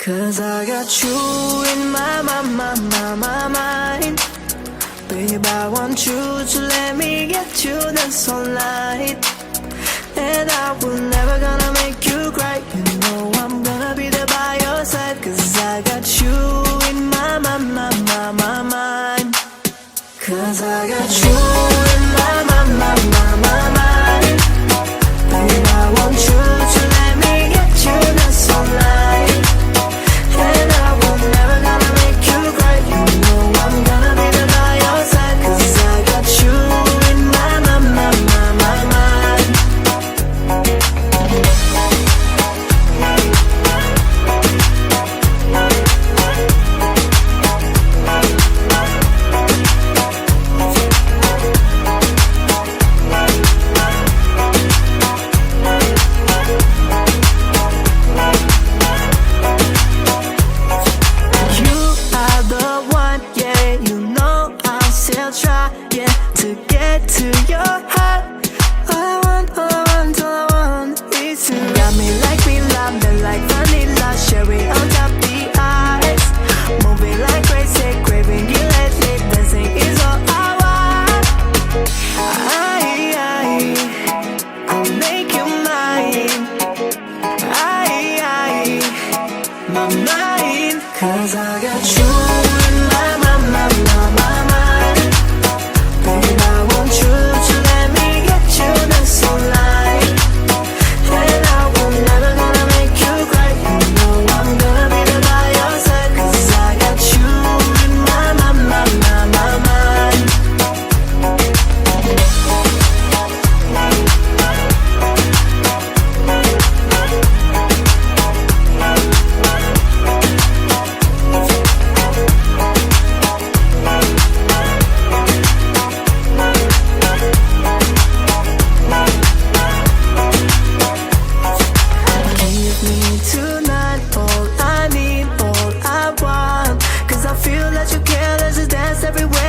Cause I got you in my, my, my, my, my mind. Babe, I want you to let me get you the sunlight. And I will never gonna Cause I got you everywhere.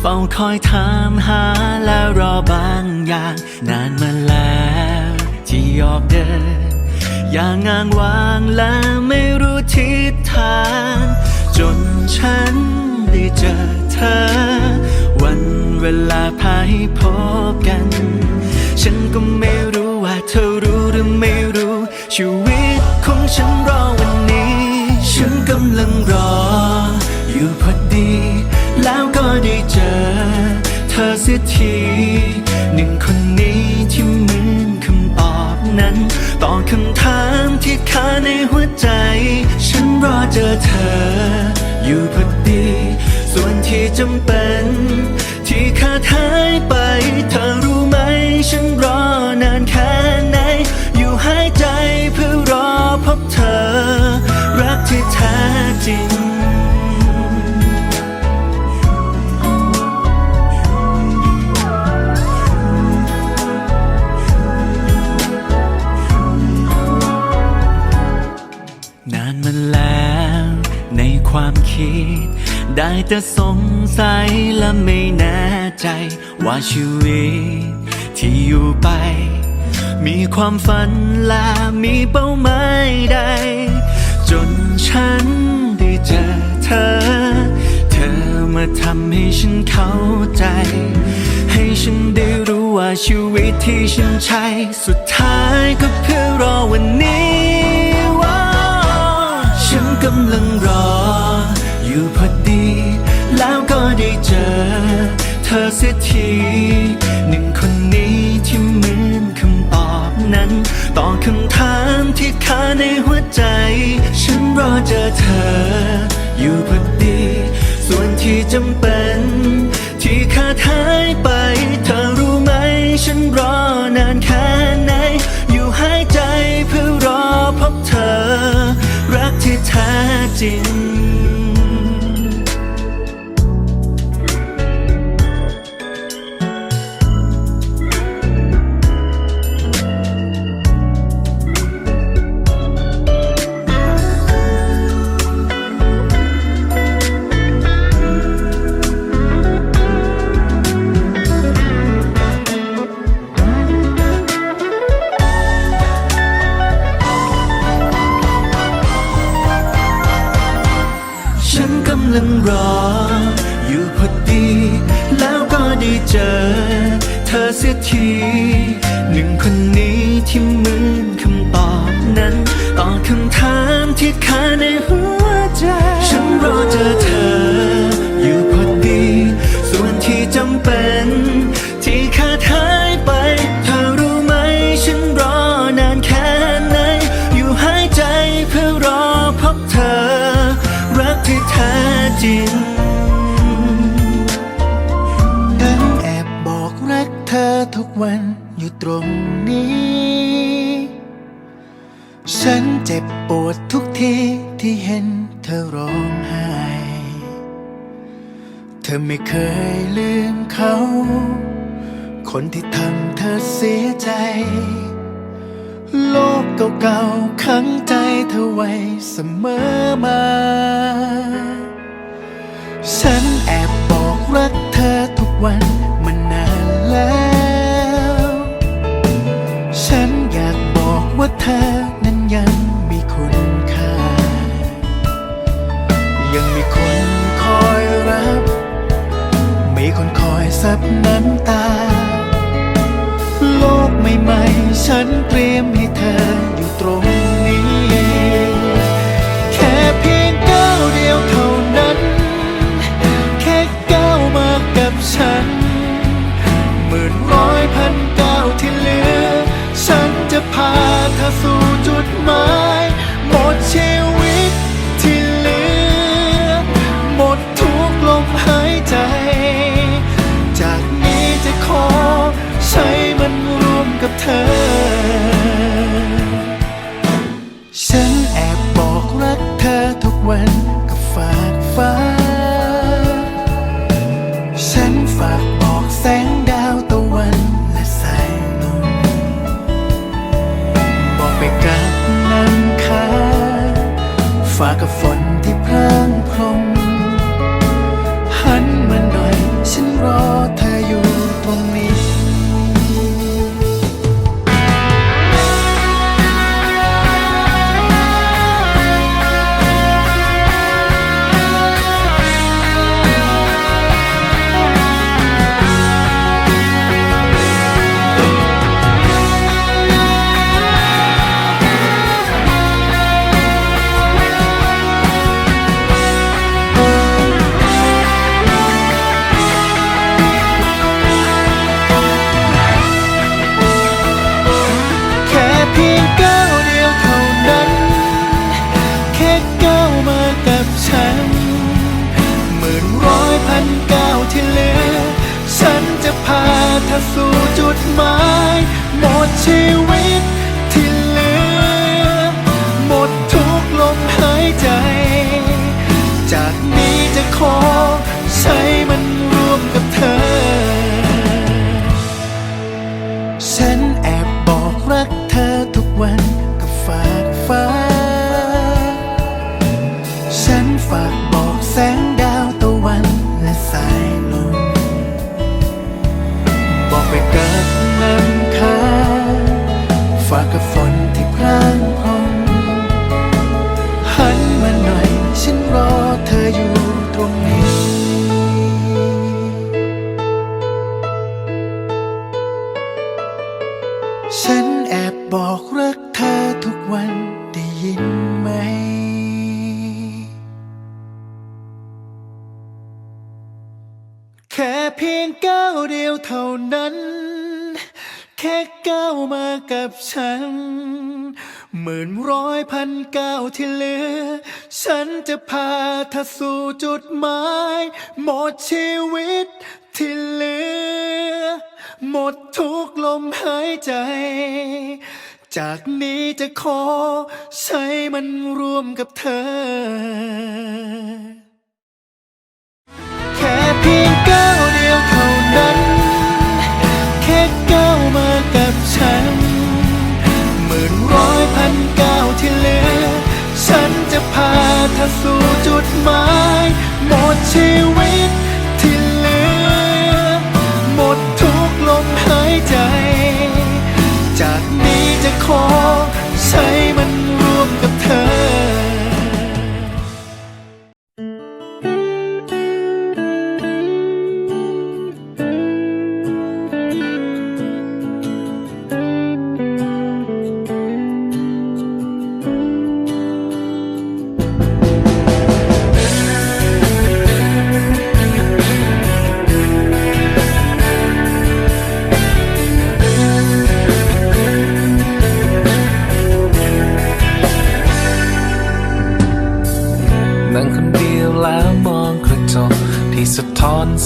เฝ้าคอยถามหาแล้วรอบางอย่าง นานมาแล้วที่ออกเดิน อย่างงางวางและไม่รู้ทิศทาง จนฉันได้เจอเธอ วันเวลาพาให้พบกัน ฉันก็ไม่รู้ว่าเธอรู้หรือไม่รู้ชีวิตของฉันรอวันนี้ ฉันกำลังรอ ธอเสียทีหนึ่งคนนี้ที่เหมือนคำตอบนั้นต่อคำถามที่คาในหัวใจ ฉันรอเจอเธอ อยู่พอดี ส่วนที่จำเป็น ที่ขาดหายไป เธอรู้ไหม ฉันรอนานแค่ไหน อยู่หายใจเพื่อรอพบเธอ แต่สงสัยและไม่แน่ใจ ว่าชีวิตที่อยู่ไป มีความฝันและมีเป้าหมายใด จนฉันได้เจอเธอ เธอมาทำให้ฉันเข้าใจ ให้ฉันได้รู้ว่าชีวิตที่ฉันใช้สุด อเสียทีหนึ่งคนนี้ที่เหมือนคำตอบนั้น ต่อคำถามที่คาในหัวใจ ฉันรอเจอเธอ อยู่พอดี ส่วนที่จำเป็น ที่ขาดหายไป เธอรู้ไหม ฉันรอนานแค่ไหน อยู่หายใจเพื่อรอพบเธอ รักที่แท้จริง ทีหนึ่งคนนี้ที่เหมือนคำตอบนั้นตอบคำถามที่คาในหัวใจ ฉันรอเจอเธอ ทุกวันอยู่ตรงนี้ ฉันเจ็บปวดทุกทีที่เห็นเธอร้องไห้ เธอไม่เคยลืมเขา คนที่ทำเธอเสียใจ โลกเก่าๆขังใจเธอไว้เสมอมา ฉันแอบบอกรักเธอทุกวันมาน นก็ฝากฟ้า ถ้าสู่จุดหมายหมดชีวิต ฉันแอบบอกรักเธอทุกวันได้ยินไหม แค่เพียงก้าวเดียวเท่านั้น แค่ก้าวมากับฉัน หมื่นร้อยพันก้าวที่เหลือ ฉันจะพาเธอสู่จุดหมาย หมดชีวิตที่เหลือ หมดทุกลมหายใจ จากนี้จะขอใช้มันร่วมกับเธอ แค่เพียงก้าวเดียวเท่านั้น แค่ก้าวมากับฉันหมื่นร้อยพันก้าวที่เหลือ ฉันจะพาเธอสู่จุดหมาย หมดชีวิต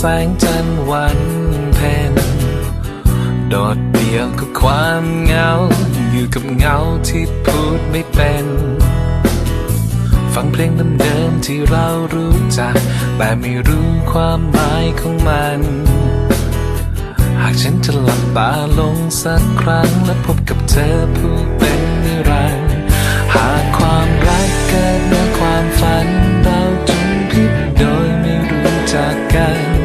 แสงจันทร์วันเพ็ญโดดเดี่ยวกับความเหงา อยู่กับเงาที่พูดไม่เป็น ฟังเพลงเดิมๆที่เรารู้จัก แต่ไม่รู้ความหมายของมัน หากฉันจะหลับตาลงสักครั้ง และพบกับเธอผู้เป็นนิรันดร์หากความรักเกิดเมื่อความฝันเราจงผิดโดยไม่รู้จักกัน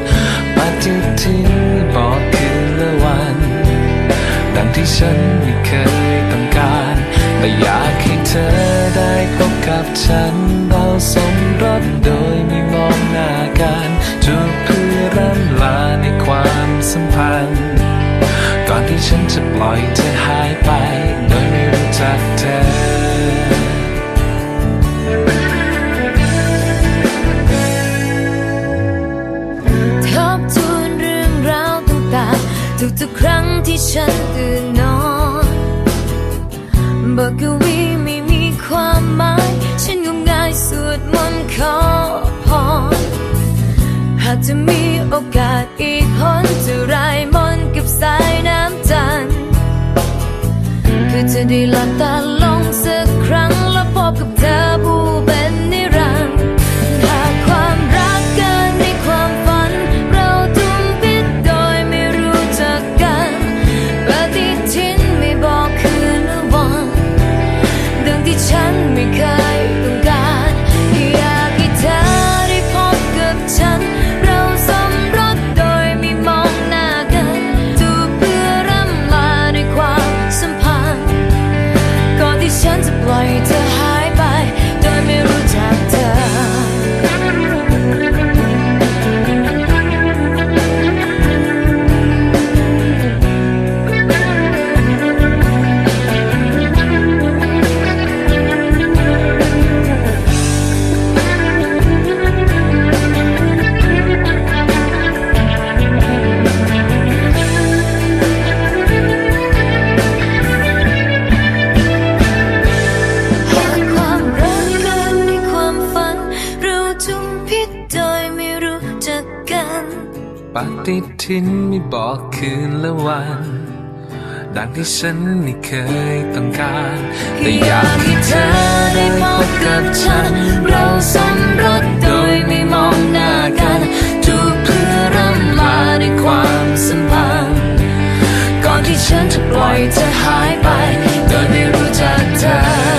ที่ฉันไม่เคยต้องการ แต่อยากให้เธอได้พบกับฉัน จะมีโอกาสอีกหนจะรายมนกับสายน้ำจันทร์คือจะได้หลับตา ทิ้นไม่บอกคืนและวัน ดังที่ฉันไม่เคยต้องการ แต่อยากให้เธอได้พบกับฉัน เราสมรสโดยไม่มองหน้ากันจูบเพื่อเริ่มมาในความสัมพันธ์ก่อนที่ฉันจะปล่อยเธอหายไป โดยไม่รู้จักเธอ